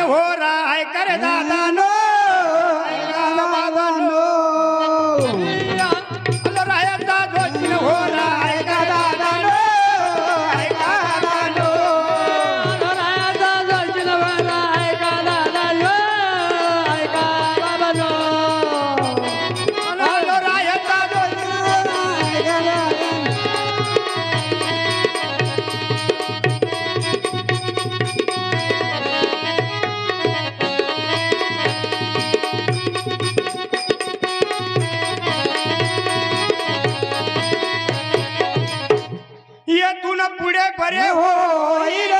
हो रहा है कर दादा नो बाबा नो No hay para.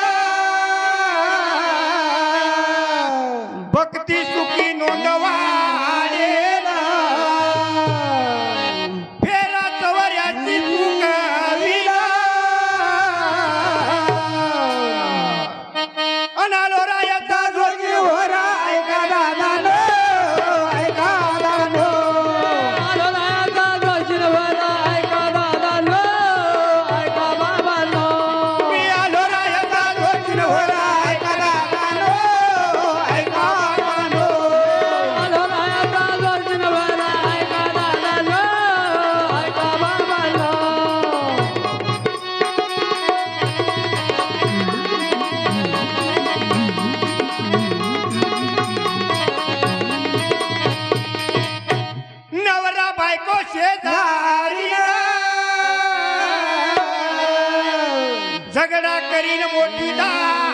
ઝઘડા કરીને મોટી દા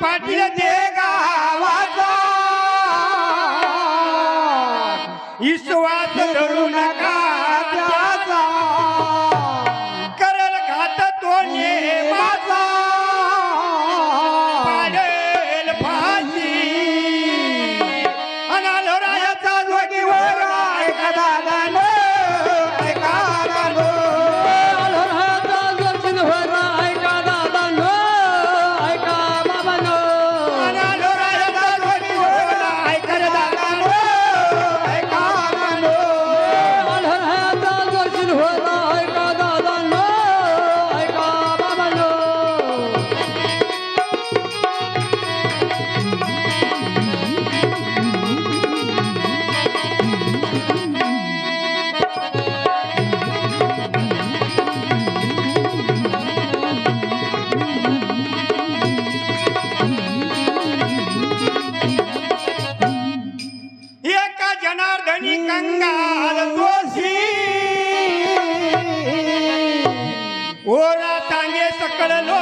पाटील ते गावाचा. विश्वास धरू नका. ಓರ ತಾಂಗೆ ಸಕ್ಕಳಲೋ